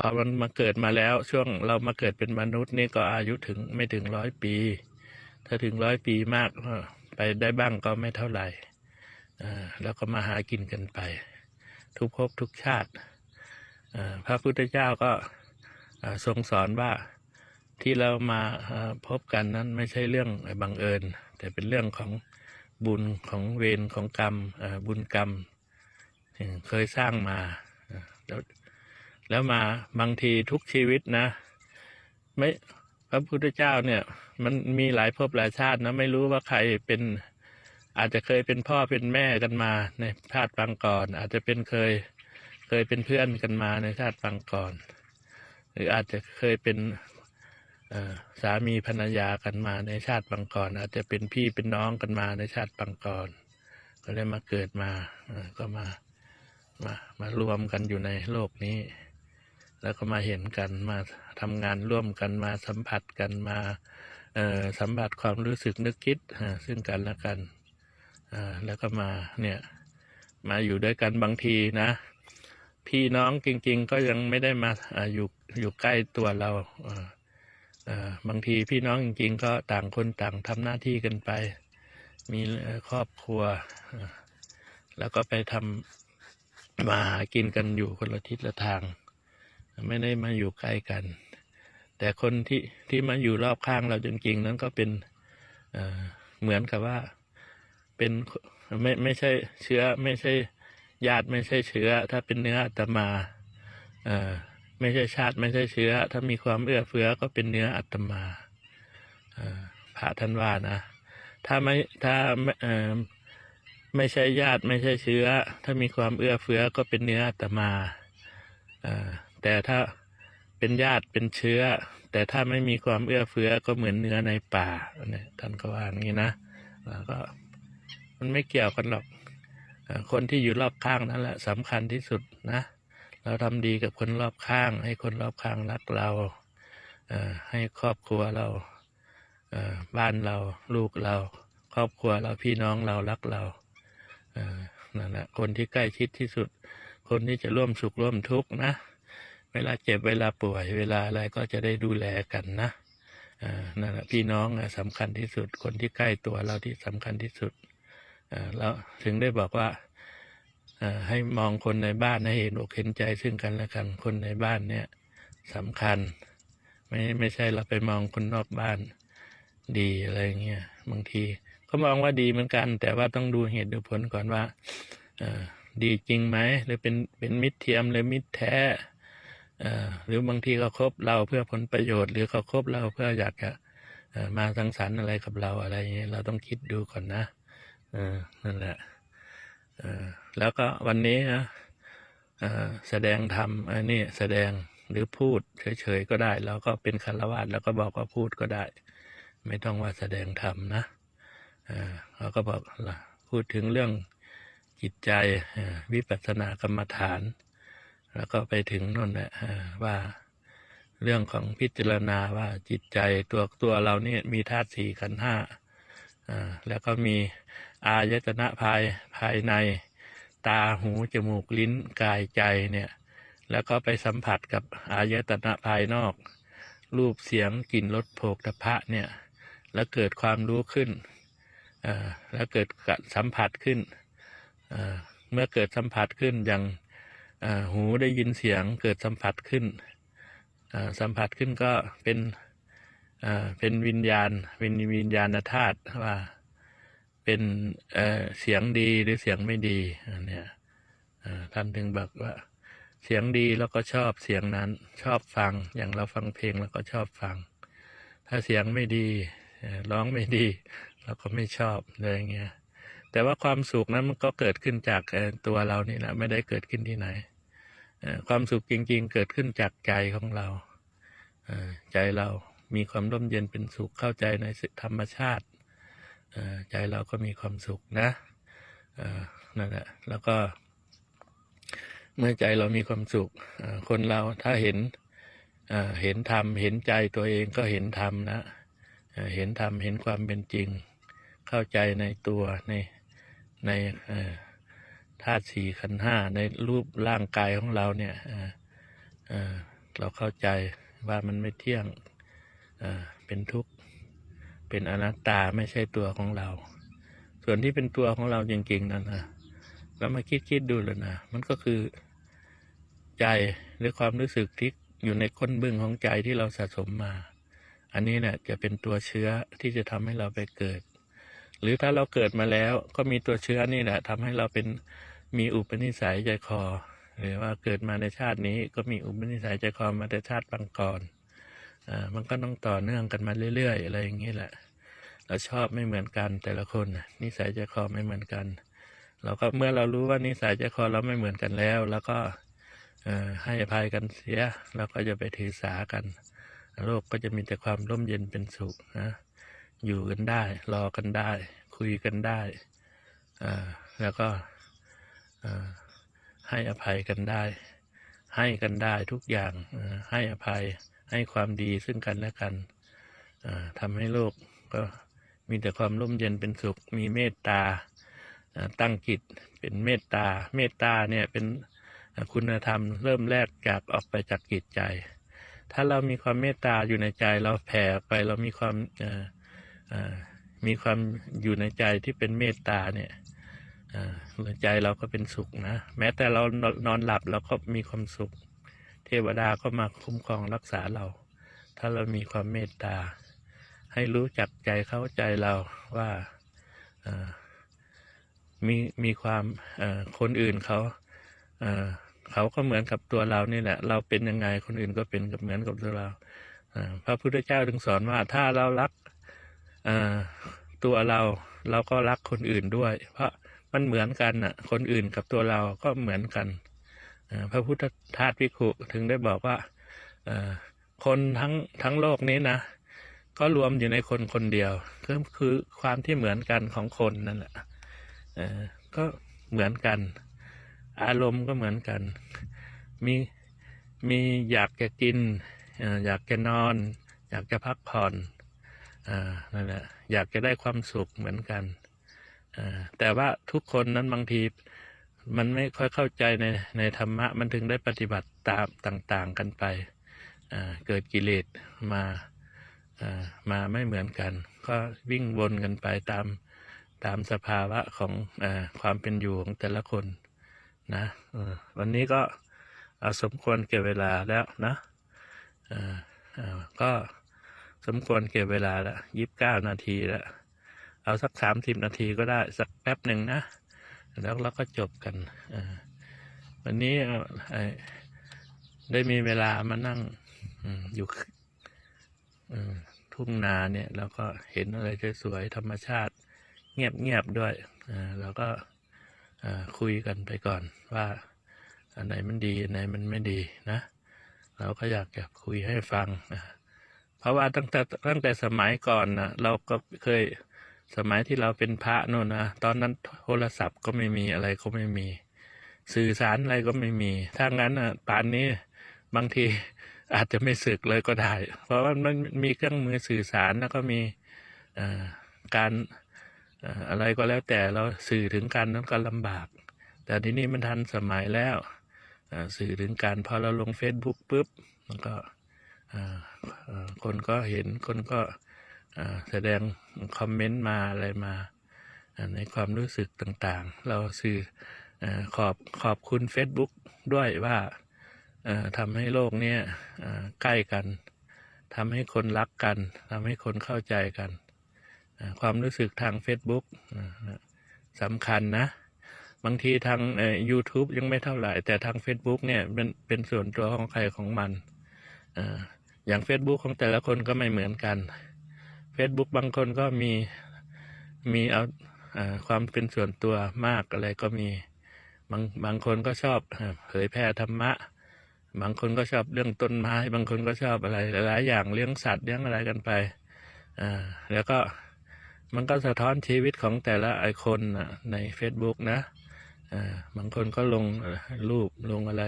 พอมันมาเกิดมาแล้วช่วงเรามาเกิดเป็นมนุษย์นี่ก็อายุถึงไม่ถึงร้อยปี ถ้าถึงร้อยปีมากไปได้บ้างก็ไม่เท่าไหร่แล้วก็มาหากินกันไป ทุกภพทุกชาติพระพุทธเจ้าก็ทรงสอนว่าที่เรามาพบกันนั้นไม่ใช่เรื่องบังเอิญ แต่เป็นเรื่องของบุญของเวรของกรรมบุญกรรมเคยสร้างมาแล้ว แล้วมาบางทีทุกชีวิตนะ ไม่พระพุทธเจ้าเนี่ย มันมีหลายภพหลายชาตินะ ไม่รู้ว่าใครเป็นอาจจะเคยเป็นพ่อเป็นแม่กันมาในชาติปางก่อน อาจจะเป็นเคยเคยเป็นเพื่อนกันมาในชาติปางก่อน หรืออาจจะเคยเป็นสามีภรรยากันมาในชาติปางก่อน อาจจะเป็นพี่เป็นน้องกันมาในชาติปางก่อน ก็เลยมาเกิดมาก็มา มามารวมกันอยู่ในโลกนี้ แล้วก็มาเห็นกันมาทำงานร่วมกันมาสัมผัสกันมาสัมผัสความรู้สึกนึกคิดซึ่งกันและกันแล้วก็มาเนี่ยมาอยู่ด้วยกันบางทีนะ พี่น้องจริง ๆ ก็ยังไม่ได้มาอยู่อยู่ใกล้ตัวเราบางทีพี่น้องจริง ๆ ก็ต่างคนต่างทำหน้าที่กันไป มีครอบครัว แล้วก็ไปทำมาหากินกันอยู่คนละทิศละทาง ไม่ได้มาอยู่ใกล้กัน แต่คนที่ที่มาอยู่รอบข้างเราจริงๆ นั้นก็เป็นเเหมือนกับว่าเป็นไม่ไม่ใช่เชื้อไม่ใช่ญาติไม่ใช่เชื้อ ถ้าเป็นเนื้ออาตมาเอ่อไม่ใช่ชาติไม่ใช่เชื้อ ถ้ามีความเอื้อเฟื้อก็เป็นเนื้ออาตมาอ่อพระท่านว่านะ ถ้าไม่ถ้าไม่เอ่อไม่ใช่ญาติไม่ใช่เชื้อ ถ้ามีความเอื้อเฟื้อก็เป็นเนื้ออาตมาอ่า แต่ถ้าเป็นญาติเป็นเชื้อ แต่ถ้าไม่มีความเอื้อเฟื้อก็เหมือนเนื้อในป่าเนี่ยท่านก็ว่าอย่างนี้นะแล้วก็มันไม่เกี่ยวกันหรอกคนที่อยู่รอบข้างนั่นแหละสำคัญที่สุดนะ เราทำดีกับคนรอบข้าง ให้คนรอบข้างรักเราให้ครอบครัวเราบ้านเราลูกเรา ครอบครัวเราพี่น้องเรารักเราอ่านั่นแหละคนที่ใกล้ชิดที่สุด คนที่จะร่วมสุขร่วมทุกข์นะ เวลาเจ็บเวลาป่วย เวลาอะไรก็จะได้ดูแลกันนะนั่นแหละพี่น้องสำคัญที่สุดคนที่ใกล้ตัวเราที่สำคัญที่สุดอ่าแล้วถึงได้บอกว่าให้มองคนในบ้านให้เห็นอกเห็นใจซึ่งกันและกันคนในบ้านเนี่ยสำคัญ ไม่ไม่ใช่เราไปมองคนนอกบ้านดีอะไรเงี้ยบางทีก็มองว่าดีเหมือนกัน แต่ว่าต้องดูเหตุดูผลก่อนว่าดีจริงไหมหรือเป็นเป็นมิตรเทียมหรือมิตรแท้ หรือบางทีเขาคบเราเพื่อผลประโยชน์ หรือเขาคบเราเพื่ออยากจะมาสังสรรค์อะไรกับเราอะไรอย่างเงี้ยเราต้องคิดดูก่อนนะนั่นแหละแล้วก็วันนี้นะแสดงธรรมอันนี้แสดงหรือพูดเฉยๆก็ได้เราก็เป็นคารวะแล้วก็บอกว่าพูดก็ได้ ไม่ต้องว่าแสดงธรรมนะเราก็บอกพูดถึงเรื่องจิตใจวิปัสสนากรรมฐาน แล้วก็ไปถึงนั่นแหละว่าเรื่องของพิจารณาว่าจิตใจตัวตัวเราเนี่ยมีธาตุสี่ขันธ์ห้าแล้วก็มีอายตนะภายภายในตาหูจมูกลิ้นกายใจเนี่ยแล้วก็ไปสัมผัสกับอายตนะภายนอก รูปเสียงกลิ่นรสโผฏฐะเนี่ยแล้วเกิดความรู้ขึ้นแล้วเกิดสัมผัสขึ้นเมื่อเกิดสัมผัสขึ้นอย่าง หูได้ยินเสียงเกิดสัมผัสขึ้น สัมผัสขึ้นก็เป็นเป็นวิญญาณเป็นวิญญาณธาตุว่าเป็นเเสียงดีหรือเสียงไม่ดีเนี่ยท่านถึงบอกว่าเสียงดีแล้วก็ชอบเสียงนั้นชอบฟังอย่างเราฟังเพลงแล้วก็ชอบฟัง ถ้าเสียงไม่ดีร้องไม่ดีเราก็ไม่ชอบอะไรเงี้ยแต่ว่าความสุขนั้นมันก็เกิดขึ้นจากตัวเรานี่แหละไม่ได้เกิดขึ้นที่ไหน ความสุขจริง ๆ เกิดขึ้นจากใจของเราใจเรามีความร่มเย็นเป็นสุขเข้าใจในธรรมชาติใจเราก็มีความสุขนะนั่นแหละแล้วก็ เมื่อใจเรามีความสุขคนเราถ้าเห็นเห็นธรรมเห็นใจตัวเองก็เห็นธรรมนะเห็นธรรมเห็นความเป็นจริง เข้าใจในตัวในใน ธาตุสี่ขันห้าในรูปร่างกายของเราเนี่ยเราเข้าใจว่ามันไม่เที่ยงเป็นทุกข์ เป็นอนัตตาไม่ใช่ตัวของเรา ส่วนที่เป็นตัวของเราจริงๆนั่นนะเรามาคิดคิดดูเลยนะ มันก็คือใจหรือความรู้สึกที่อยู่ในก้นบึ้งของใจที่เราสะสมมา อันนี้เนี่ยจะเป็นตัวเชื้อที่จะทำให้เราไปเกิด หรือถ้าเราเกิดมาแล้วก็มีตัวเชื้อนี่แหละทำให้เราเป็น มีอุปนิสัยใจคอ หรือว่าเกิดมาในชาตินี้ก็มีอุปนิสัยใจคอมาแต่ชาติบางก่อนอ่ามันก็ต้องต่อเนื่องกันมาเรื่อยๆ อะไรอย่างนี้แหละเราชอบไม่เหมือนกันแต่ละคนนิสัยใจคอไม่เหมือนกัน เราก็เมื่อเรารู้ว่านิสัยใจคอเราไม่เหมือนกันแล้ว แล้วก็เอ่อให้อภัยกันเสียแล้วก็จะไปถือสากัน โลกก็จะมีแต่ความร่มเย็นเป็นสุขนะอยู่กันได้ รอกันได้ คุยกันได้อ่าแล้วก็ ให้อภัยกันได้ ให้กันได้ทุกอย่างให้อภัยให้ความดีซึ่งกันและกันอ่าทำให้โลกก็มีแต่ความร่มเย็นเป็นสุขมีเมตตาตั้งจิตเป็นเมตตา เมตตาเนี่ยเป็นคุณธรรมเริ่มแรกจากออกไปจากจิตใจ ถ้าเรามีความเมตตาอยู่ในใจเราแผ่ไปเรามีความมีความอยู่ในใจที่เป็นเมตตาเนี่ย ใจเราก็เป็นสุขนะ แม้แต่เรานอนหลับเราก็มีความสุข เทวดาก็มาคุ้มครองรักษาเรา ถ้าเรามีความเมตตา ให้รู้จักใจเข้าใจเราว่ามีมีความคนอื่นเขาเขาก็เหมือนกับตัวเรานี่แหละ เราเป็นยังไงคนอื่นก็เป็นกับเหมือนกับตัวเราพระพุทธเจ้าถึงสอนว่าถ้าเรารักตัวเราเราก็รักคนอื่นด้วย เพราะ มันเหมือนกันน่ะ คนอื่นกับตัวเราก็เหมือนกันพระพุทธทาสพิกขุถึงได้บอกว่าคนทั้งทั้งโลกนี้นะก็รวมอยู่ในคนคนเดียวก็คือความที่เหมือนกันของคนนั่นแหละก็เหมือนกัน อารมณ์ก็เหมือนกัน มีมีอยากจะกิน อยากจะนอน อยากจะพักผ่อนอนั่นแหละอยากจะได้ความสุขเหมือนกัน แต่ว่าทุกคนนั้นบางทีมันไม่ค่อยเข้าใจในในธรรมะ มันถึงได้ปฏิบัติตามต่าง ๆ กันไป เกิดกิเลสมามาไม่เหมือนกัน ก็วิ่งวนกันไปตามตามสภาวะของอความเป็นอยู่ของแต่ละคนนะวันนี้ก็เอาสมควรเก็บเวลาแล้วนะก็สมควรเก็บเวลาแล้วยี่สิบเก้านาทีแล้ว เอาสักสามสิบนาทีก็ได้สักแป๊บหนึ่งนะ แล้วเราก็จบกันวันนี้ได้มีเวลามานั่งอยู่ทุ่งนาเนี่ยแล้วก็เห็นอะไรสวยๆธรรมชาติ เงียบๆด้วยเออแล้วก็คุยกันไปก่อนว่าอันไหนมันดีอันไหนมันไม่ดีนะ เราก็อยากจะคุยให้ฟังนะเพราะว่าตั้งแต่ตั้งแต่สมัยก่อนนะเราก็เคย สมัยที่เราเป็นพระโน่นนะตอนนั้นโทรศัพท์ก็ไม่มีอะไรก็ไม่มี สื่อสารอะไรก็ไม่มี ถ้างั้นอะป่านนี้บางทีอาจจะไม่สึกเลยก็ได้ เพราะว่ามันมีเครื่องมือสื่อสารแล้วก็มีการอะไรก็แล้วแต่เราสื่อถึงกันนั้นก็ลำบาก แต่ทีนี้มันทันสมัยแล้วสื่อถึงกันพอเราลง Facebook ปุ๊บมันก็คนก็เห็นคนก็ แสดงคอมเมนต์มาอะไรมาในความรู้สึกต่างๆ เราสื่ออขอบขอบคุณ Facebook ด้วยว่าทำให้โลกนี้ใกล้กันทำให้คนรักกันทำให้คนเข้าใจกัน ความรู้สึกทาง Facebook สำคัญนะ บางทีทาง YouTube ยังไม่เท่าไหร่ แต่ทาง Facebook เนี่ยเป็นเป็นส่วนตัวของใครของมันออย่าง Facebook ของแต่ละคนก็ไม่เหมือนกัน Facebook บางคนก็มีมีเอาอความเป็นส่วนตัวมากอะไรก็มีบางบางคนก็ชอบเผยแพร่ธรรมะ บางคนก็ชอบเรื่องต้นไม้ บางคนก็ชอบอะไรหลายๆอย่างเลี้ยงสัตว์เลี้ยงอะไรกันไปอ่าแล้วก็มันก็สะท้อนชีวิตของแต่ละไอคนน่ะใน Facebook นะอ่าบางคนก็ลงรูปลงอะไร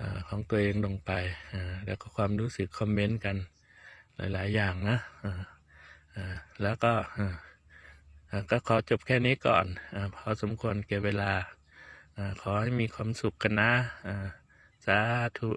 อของตัวเองลงไปอ่าแล้วก็ความรู้สึกคอมเมนต์กันหลาย ๆ อย่างนะอ่า แล้วก็ก็ขอจบแค่นี้ก่อนอพอสมควรเก็บเวลาอขอให้มีความสุขกันนะอสาธุ